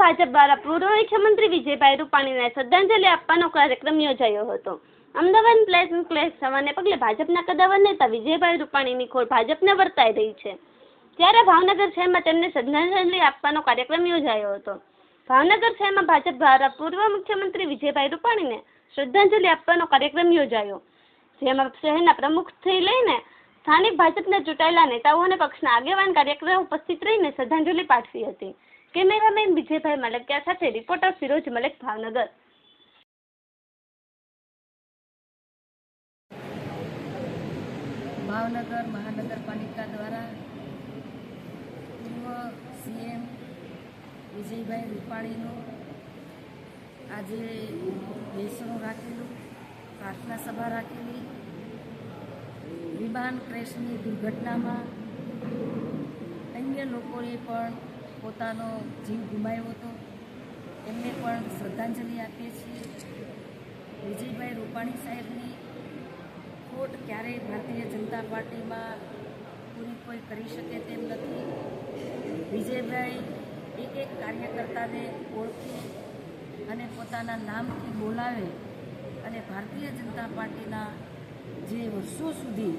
ભાજપ દ્વારા પૂર્વ મુખ્યમંત્રી વિજયભાઈ રૂપાણીને શ્રદ્ધાંજલિ આપવાનો કાર્યક્રમ યોજાયો હતો. અમદાવાદ પ્લેસ ક્લેશ થવાને પગલે ભાજપના કદાવર નેતા વિજયભાઈ રૂપાણીની ખોળ ભાજપને વર્તાઈ રહી છે. ત્યારે ભાવનગર શહેરમાં તેમને શ્રદ્ધાંજલિ આપવાનો કાર્યક્રમ યોજાયો હતો. ભાવનગર શહેરમાં ભાજપ દ્વારા પૂર્વ મુખ્યમંત્રી વિજયભાઈ રૂપાણીને શ્રદ્ધાંજલિ આપવાનો કાર્યક્રમ યોજાયો. જેમાં શહેરના પ્રમુખથી લઈને સ્થાનિક ભાજપના ચૂંટાયેલા નેતાઓ અને પક્ષના આગેવાન કાર્યક્રમ ઉપસ્થિત રહીને શ્રદ્ધાંજલિ પાઠવી હતી. કેમેરામેન વિજયભાઈ મલકિયા સાથે રિપોર્ટર ફિરોજ મલેક, ભાવનગર. ભાવનગર મહાનગરપાલિકા દ્વારા પૂર્વ સીએમ વિજયભાઈ રૂપાણીનું આજે બેસણું રાખેલું, પ્રાર્થના સભા રાખેલી. વિમાન ક્રેશની દુર્ઘટનામાં અન્ય લોકોએ પણ પોતાનો જીવ ગુમાવ્યો હતો. એમને પણ શ્રદ્ધાંજલિ આપીએ છીએ. વિજયભાઈ રૂપાણી સાહેબની ખોટ ક્યારેય ભારતીય જનતા પાર્ટીમાં પૂરી કોઈ કરી શકે તેમ નથી. વિજયભાઈ એક એક કાર્યકર્તાને ઓળખી અને પોતાના નામથી બોલાવે અને ભારતીય જનતા પાર્ટીના જે વર્ષો સુધી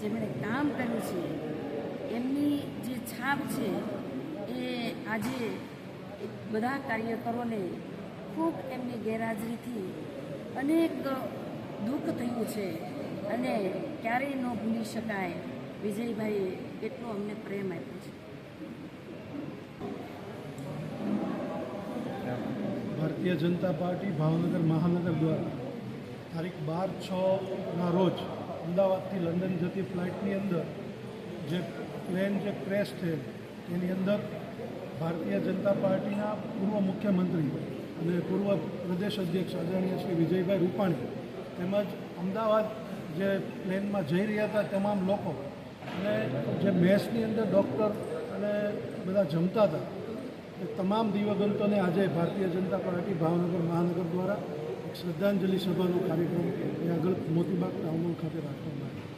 જેમણે કામ કર્યું છે, એમની જે છાપ છે આજે બધા કાર્યકરોને ખૂબ એમની ગેરહાજરીથી અનેક દુઃખ થયું છે અને ક્યારેય ન ભૂલી શકાય. વિજયભાઈએ એટલો અમને પ્રેમ આપ્યો છે. ભારતીય જનતા પાર્ટી ભાવનગર મહાનગર દ્વારા તારીખ બાર છના રોજ અમદાવાદથી લંડન જતી ફ્લાઇટની અંદર જે પ્લેન જે ક્રેશ થયેલ એની અંદર ભારતીય જનતા પાર્ટીના પૂર્વ મુખ્યમંત્રી અને પૂર્વ પ્રદેશ અધ્યક્ષ આદરણીય શ્રી વિજયભાઈ રૂપાણી તેમજ અમદાવાદ જે પ્લેનમાં જઈ રહ્યા હતા તમામ લોકો અને જે મેસની અંદર ડૉક્ટર અને બધા જમતા હતા એ તમામ દિવગંતોને આજે ભારતીય જનતા પાર્ટી ભાવનગર મહાનગર દ્વારા શ્રદ્ધાંજલિ સભાનો કાર્યક્રમ એ આગળ મોતીબાગ ટાઉન ખાતે રાખવામાં આવ્યો.